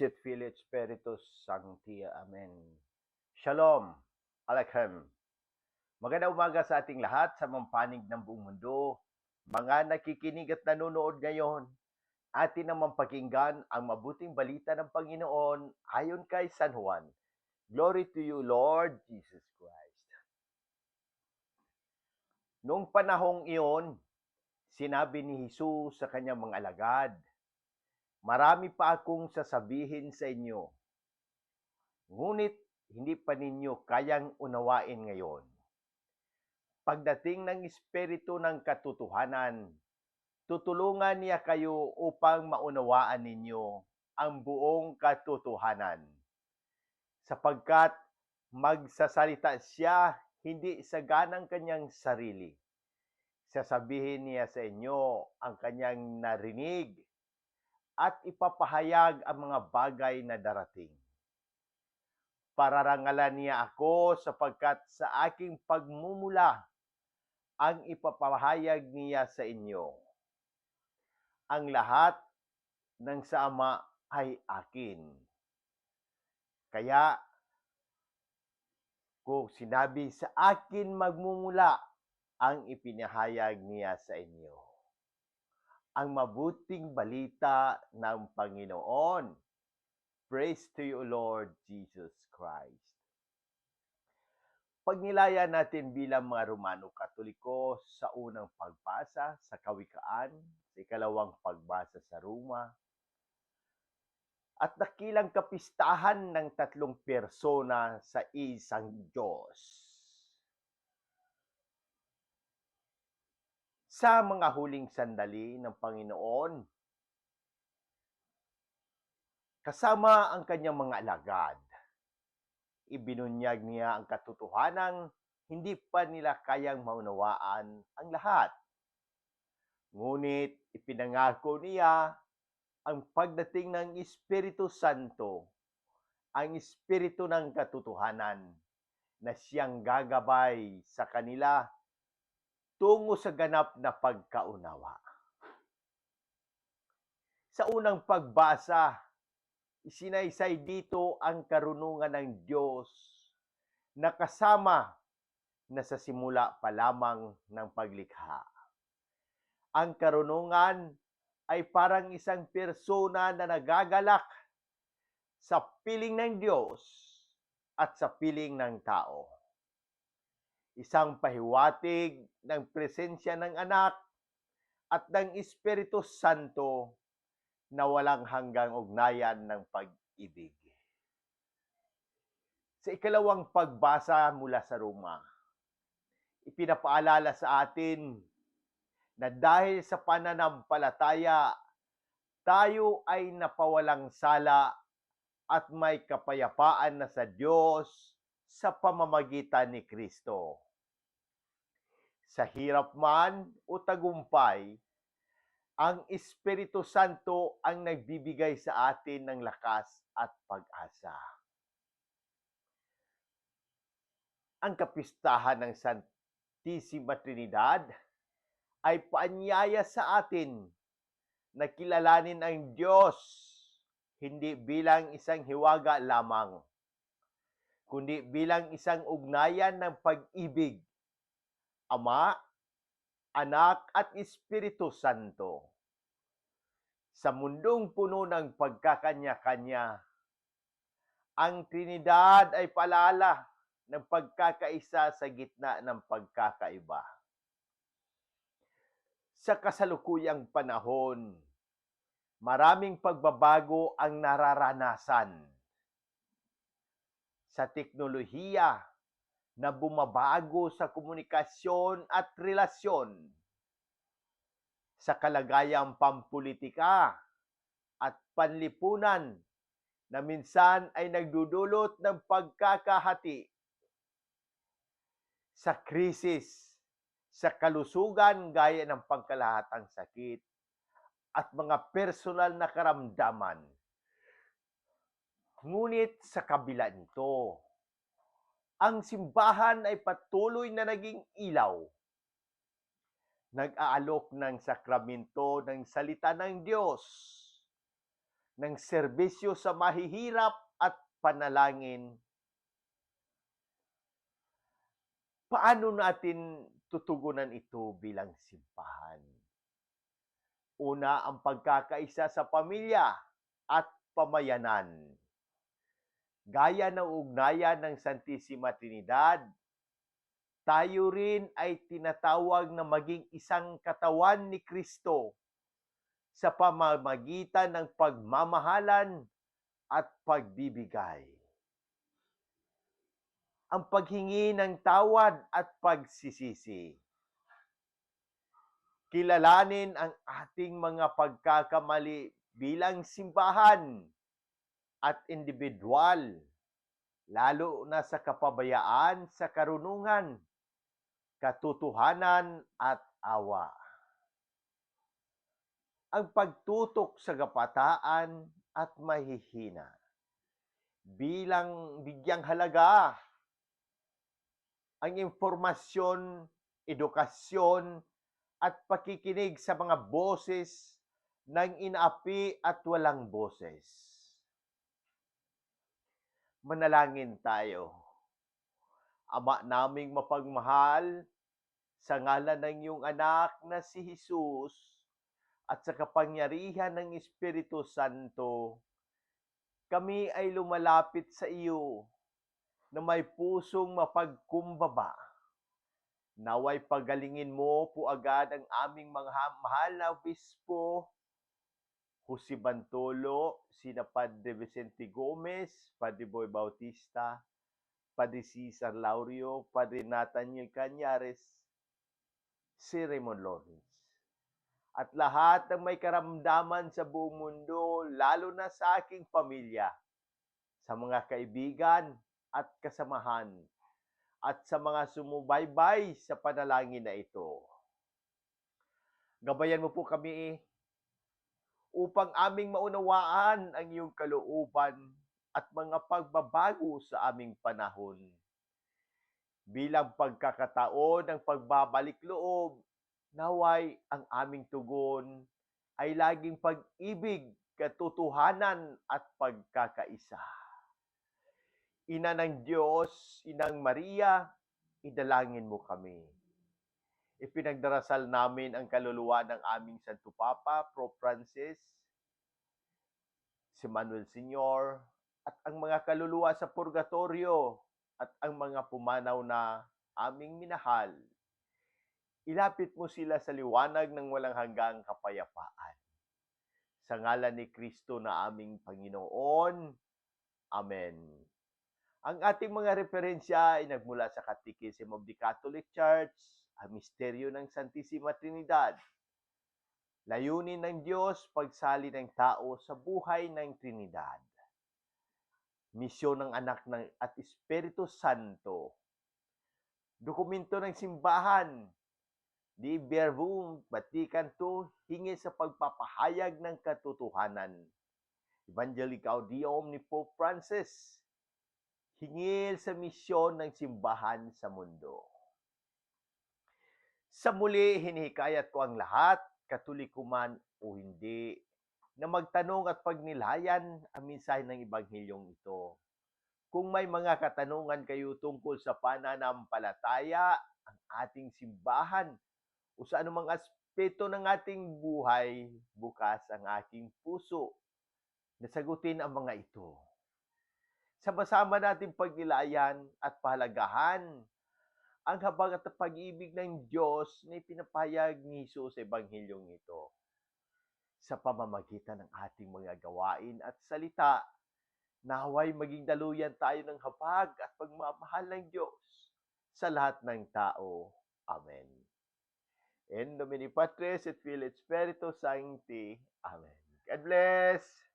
Sit Filii Spiritus Sancti. Amen. Shalom. Alaikum. Magandang umaga sa ating lahat sa mampanig ng buong mundo. Mga nakikinig at nanonood ngayon, atin naman pakinggan ang mabuting balita ng Panginoon ayon kay San Juan. Glory to you, Lord Jesus Christ. Noong panahong iyon, sinabi ni Jesus sa kanyang mga alagad, Marami pa akong sasabihin sa inyo, ngunit hindi pa ninyo kayang unawain ngayon. Pagdating ng Espiritu ng Katotohanan, tutulungan niya kayo upang maunawaan ninyo ang buong katotohanan. Sapagkat magsasalita siya hindi sa ganang kanyang sarili. Sasabihin niya sa inyo ang kanyang narinig at ipapahayag ang mga bagay na darating. Pararangalan niya ako sapagkat sa aking pagmumula ang ipapahayag niya sa inyo. Ang lahat ng sa Ama ay akin. Kaya, kung sinabi sa akin magmumula, ang ipinahayag niya sa inyo ang mabuting balita ng Panginoon. Praise to you, Lord Jesus Christ. Pagnilaya natin bilang mga Romano Katoliko sa unang pagbasa sa Kawikaan, sa ikalawang pagbasa sa Roma, at dakilang kapistahan ng tatlong persona sa isang Diyos. Sa mga huling sandali ng Panginoon. Kasama ang kanyang mga alagad, ibinunyag niya ang katotohanan hindi pa nila kayang maunawaan ang lahat. Ngunit ipinangako niya ang pagdating ng Espiritu Santo, ang Espiritu ng katotohanan na siyang gagabay sa kanila tungo sa ganap na pagkaunawa. Sa unang pagbasa, isinaysay dito ang karunungan ng Diyos na kasama na sa simula pa lamang ng paglikha. Ang karunungan ay parang isang persona na nagagalak sa piling ng Diyos at sa piling ng tao isang pahiwatig ng presensya ng anak at ng Espiritu Santo na walang hanggang ugnayan ng pag-ibig. Sa ikalawang pagbasa mula sa Roma, ipinapaalala sa atin na dahil sa pananampalataya, tayo ay napawalang sala at may kapayapaan na sa Diyos sa pamamagitan ni Kristo. Sa hirap man o tagumpay, ang Espiritu Santo ang nagbibigay sa atin ng lakas at pag-asa. Ang kapistahan ng Santissima Trinidad ay paanyaya sa atin na kilalanin ang Diyos hindi bilang isang hiwaga lamang, kundi bilang isang ugnayan ng pag-ibig, Ama, Anak at Espiritu Santo. Sa mundong puno ng pagkakanya-kanya, ang Trinidad ay palala ng pagkakaisa sa gitna ng pagkakaiba. Sa kasalukuyang panahon, maraming pagbabago ang nararanasan sa teknolohiya na bumabago sa komunikasyon at relasyon, sa kalagayang pampolitika at panlipunan na minsan ay nagdudulot ng pagkakahati, sa krisis, sa kalusugan gaya ng pangkalahatang sakit, at mga personal na karamdaman. Ngunit sa kabila nito, ang simbahan ay patuloy na naging ilaw. Nag-aalok ng sakramento ng salita ng Diyos. ng serbisyo sa mahihirap at panalangin, paano natin tutugunan ito bilang simbahan? Una, ang pagkakaisa sa pamilya at pamayanan. Gaya ng ugnayan ng Santissima Trinidad, tayo rin ay tinatawag na maging isang katawan ni Kristo sa pamamagitan ng pagmamahalan at pagbibigay. Ang paghingi ng tawad at pagsisisi. Kilalanin ang ating mga pagkakamali bilang simbahan at individual, lalo na sa kapabayaan sa karunungan, katotohanan at awa. Ang pagtutok sa kapataan at mahihina bilang bigyang halaga ang impormasyon, edukasyon, at pakikinig sa mga boses ng inaapi at walang boses. Manalangin tayo. Ama naming mapagmahal, sa ngalan ng iyong anak na si Jesus at sa kapangyarihan ng Espiritu Santo, kami ay lumalapit sa iyo na may pusong mapagkumbaba. Naway pagalingin mo po agad ang aming mga mahal na obispo, Jose Bantolo, sina Padre Vicente Gomez, Padre Boy Bautista, Padre Cesar Laurio, Padre Nathaniel Cañares, si Raymond Lawrence. At lahat ng may karamdaman sa buong mundo, lalo na sa aking pamilya, sa mga kaibigan at kasamahan, at sa mga sumubaybay sa panalangin na ito. Gabayan mo po kami upang aming maunawaan ang iyong kalooban at mga pagbabago sa aming panahon. Bilang pagkakataon ng pagbabalik loob, naway ang aming tugon ay laging pag-ibig, katotohanan at pagkakaisa. Ina ng Diyos, Inang Maria, idalangin mo kami. Ipinagdarasal namin ang kaluluwa ng aming Santo Papa, Pro Francis, si Manuel Senior, at ang mga kaluluwa sa purgatorio at ang mga pumanaw na aming minahal. Ilapit mo sila sa liwanag ng walang hanggang kapayapaan. Sa ngalan ni Kristo na aming Panginoon. Amen. Ang ating mga referensya ay nagmula sa Catechism of the Catholic Church, ang misteryo ng Santissima Trinidad. Layunin ng Diyos pagsali ng tao sa buhay ng Trinidad. Misyon ng anak ng at Espiritu Santo. Dokumento ng simbahan. Di Verbum Vatican II hingi sa pagpapahayag ng katotohanan. Evangelii Gaudium ni Pope Francis hingil sa misyon ng simbahan sa mundo. Sa muli, hinihikayat ko ang lahat, katoliko man o hindi, na magtanong at pagnilayan ang mensahe ng Ebanghilyong ito. Kung may mga katanungan kayo tungkol sa pananampalataya, ang ating simbahan, o sa anumang aspeto ng ating buhay, bukas ang aking puso na sagutin ang mga ito sama-sama natin pagnilayan at pahalagahan ang habag at pag-ibig ng Diyos na ipinapayag ni Jesus sa Ebanghilyong ito sa pamamagitan ng ating mga gawain at salita. Naway maging daluyan tayo ng habag at pagmamahal ng Diyos sa lahat ng tao. Amen. In Domini Patris et Filii Spiritus Sancti. Amen. God bless!